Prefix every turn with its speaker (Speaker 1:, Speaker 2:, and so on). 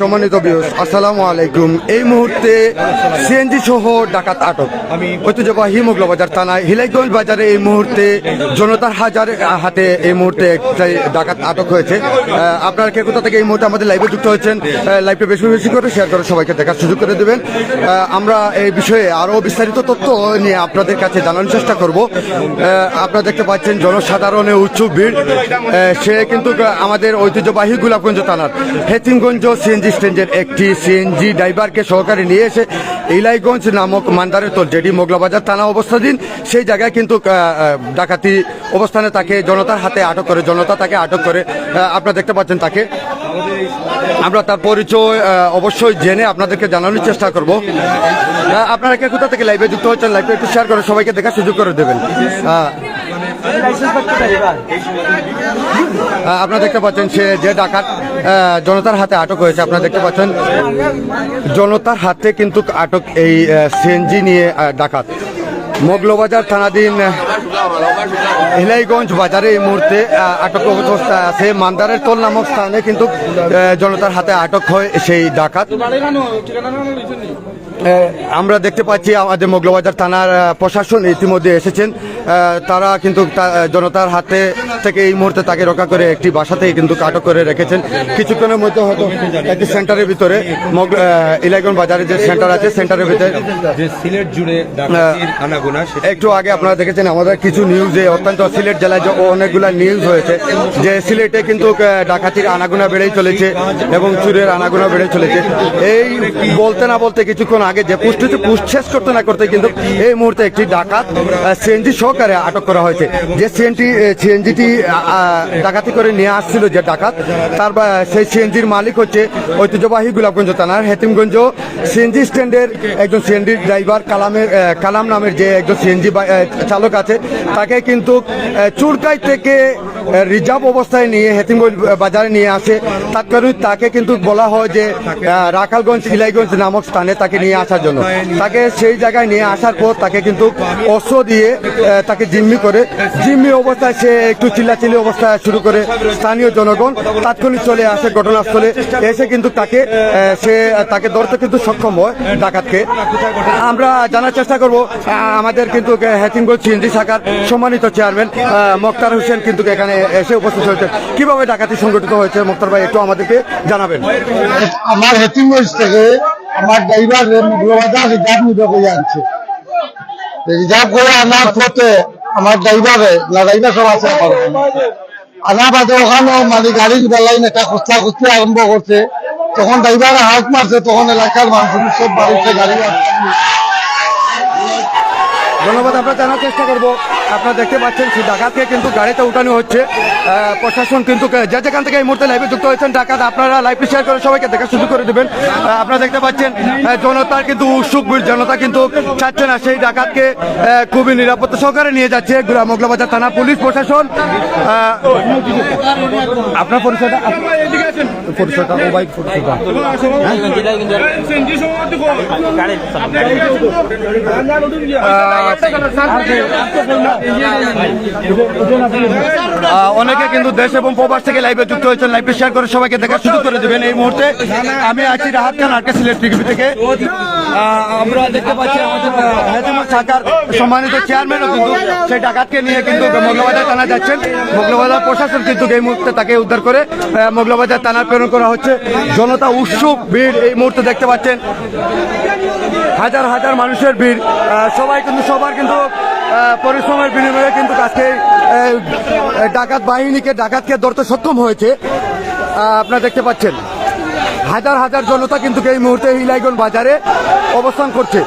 Speaker 1: সম্মানিত বিয়স আসসালামু আলাইকুম। এই মুহূর্তে সিএনজি সহ ডাকাত আটক। ঐতিহ্যবাহী মোগলা বাজার থানায় হিলাইগঞ্জ বাজারে এই মুহূর্তে জনতার হাজার হাতে এই মুহূর্তে ডাকাত আটক হয়েছে। আপনারা কে কোথা থেকে এই মুহূর্তে আমাদের লাইভে যুক্ত হয়েছেন লাইভটা বেশি বেশি করে শেয়ার করে সবাইকে দেখার সুযোগ করে দেবেন। আমরা এই বিষয়ে আরও বিস্তারিত তথ্য নিয়ে আপনাদের কাছে জানানোর চেষ্টা করব। আপনারা দেখতে পাচ্ছেন জনসাধারণের উৎসুক ভিড়। সে কিন্তু আমাদের ঐতিহ্যবাহী গোলাপগঞ্জ থানার হেতিমগঞ্জ সিএনজি স্ট্যান্ডের একটি সিএনজি ড্রাইভারকে সহকারে নিয়ে এসে ইলাইগঞ্জ নামক মান্দারের তোর জেডি মোগলাবাজার থানা অবস্থাধীন। সেই জায়গায় কিন্তু ডাকাতি অবস্থানে তাকে জনতার হাতে আটক করে জনতা তাকে আটক করে আপনারা দেখতে পাচ্ছেন তাকে। আমরা তার পরিচয় অবশ্যই জেনে আপনাদেরকে জানানোর চেষ্টা করব। আপনারা কে কোথা থেকে লাইভে যুক্ত হচ্ছেন লাইভে একটু শেয়ার করে সবাইকে দেখার সুযোগ করে দেবেন। আপনারা দেখতে পাচ্ছেন সে যে ডাকাত জনতার হাতে আটক হয়েছে। আপনারা দেখতে পাচ্ছেন, জনতার হাতে কিন্তু আটক এই সিএনজি নিয়ে ডাকাত। মগলবাজার থানাধীন হিলাইগঞ্জ বাজারে এই মুহূর্তে আটক অবস্থা আছে। মান্দারের তোল নামক স্থানে কিন্তু জনতার হাতে আটক হয় সেই ডাকাত। আমরা দেখতে পাচ্ছি আমাদের মোগলবাজার থানার প্রশাসন ইতিমধ্যে এসেছেন। তারা কিন্তু জনতার হাতে থেকে এই মুহূর্তে তাকে রক্ষা করে একটি বাসাতেই কিন্তু আটক করে রেখেছেন। কিছুক্ষণের মধ্যে হয়তো একটি সেন্টারের ভিতরে ইলাইগঞ্জ বাজারে যে সেন্টার আছে সেন্টারের ভিতরে
Speaker 2: সিলেট জুড়ে
Speaker 1: একটু আগে আপনারা দেখেছেন আমাদের কিছু নিউজে অত্যন্ত সিলেট জেলায় যে অনেকগুলা নিউজ হয়েছে যে সিলেটে কিন্তু ডাকাতির আনাগোনা বেড়েই চলেছে এবং চুরের আনাগোনা বেড়ে চলেছে। এই বলতে না বলতে কিছুক্ষণ আগে যে পুষ্ট পুষ্ট করতে না করতে কিন্তু এই মুহূর্তে একটি ডাকাত সিএনজি সহকারে আটক করা হয়েছে। যে সিএনটি সিএনজিটি ডাকাতি করে নিয়ে আসছিল যে ডাকাত, তার সেই সিএনজির মালিক হচ্ছে ঐতিহ্যবাহী গোলাপগঞ্জ থানার হেতিমগঞ্জ। সিএনজি স্ট্যান্ডের একজন সিএনজি ড্রাইভার, কালামের কালাম নামের যে একজন সিএনজি চালক আছে, তাকে কিন্তু চুরকাই থেকে রিজার্ভ অবস্থায় নিয়ে, হেতিমগঞ্জ বাজারে নিয়ে আসে। তাৎক্ষণিক তাকে কিন্তু বলা হয় যে রাখালগঞ্জ, ইলাইগঞ্জ নামক স্থানে তাকে নিয়ে আসার জন্য। তাকে সেই জায়গায় নিয়ে আসার পর তাকে কিন্তু অস্ত্র দিয়ে তাকে জিম্মি করে। জিম্মি অবস্থায় সে একটু চিল্লাচিল্লি অবস্থায় শুরু করে স্থানীয় জনগণ। তাৎক্ষণিক চলে আসে ঘটনাস্থলে। এসে কিন্তু তাকে সে, তাকে ধরতে কিন্তু সক্ষম হয় ডাকাতকে। আমরা জানার চেষ্টা করব আমাদের কিন্তু হ্যাচিংগঞ্জ সিএনজি শাখার সম্মানিত চেয়ারম্যান মোক্তার হোসেন কিন্তু এখানে এসে উপস্থিত হয়েছে। কীভাবে ডাকাতি সংগঠিত হয়েছে, মোক্তার ভাই, একটু আমাদেরকে জানাবেন।
Speaker 3: আমার হেতিমগঞ্জ থেকে আমার ড্রাইভার রিজার্ভ নিবে করে আনছে। রিজার্ভ করে আনার পথে আমার ড্রাইভারে ড্রাইভার সব আছে আনা বাদে ওখানে মানে গাড়ির বেলায় একটা খুচরা খুচরি আরম্ভ করছে। তখন ড্রাইভার হাত মারছে, তখন এলাকার মানুষ সব বাড়িতে গাড়ি আসছে।
Speaker 1: ধন্যবাদ আমরা জানার চেষ্টা করব। আপনারা দেখতে পাচ্ছেন সেই ডাকাতকে কিন্তু গাড়িতে উঠানো হচ্ছে। প্রশাসন কিন্তু যে যেখান থেকে এই মুহূর্তে লাইভে যুক্ত হয়েছেন ডাকাত আপনারা লাইভ শেয়ার করে সবাইকে দেখা শুরু করে দেবেন। আপনারা দেখতে পাচ্ছেন জনতার কিন্তু উৎসুক জনতা কিন্তু চাচ্ছে না। সেই ডাকাতকে খুবই নিরাপত্তা সহকারে নিয়ে যাচ্ছে গুলা- মোগলাবাজার থানা পুলিশ প্রশাসন। আপনার পরিচয়টা? পরিচয়টা আহ, অনেকে কিন্তু দেশ এবং প্রবাস থেকে লাইভে যুক্ত হয়েছেন। লাইভে শেয়ার করে সবাইকে দেখার সুযোগ করে দেবেন এই মুহূর্তে। আমি আছি রাহাত খান আরকে সিলেট টিভি থেকে। আমরা দেখতে পাচ্ছি আমাদের হায়দ্রাবাদ শাখার সম্মানিত চেয়ারম্যানও কিন্তু সেই ডাকাতকে নিয়ে কিন্তু মোগলাবাজার থানা যাচ্ছেন। মোগলাবাজার প্রশাসন কিন্তু এই মুহূর্তে তাকে উদ্ধার করে মোগলাবাজার থানা প্রেরণ করা হচ্ছে। জনতা উৎসুক ভিড় এই মুহূর্তে দেখতে পাচ্ছেন। হাজার হাজার মানুষের ভিড়। সবাই কিন্তু, সবার কিন্তু পরিশ্রমের বিনিময়ে কিন্তু আজকে ডাকাত বাহিনীকে ডাকাতকে ধরতে সক্ষম হয়েছে। আপনারা দেখতে পাচ্ছেন। হাজার হাজার জনতা কিন্তু এই মুহূর্তে হিলাইগঞ্জ বাজারে অবস্থান করছে।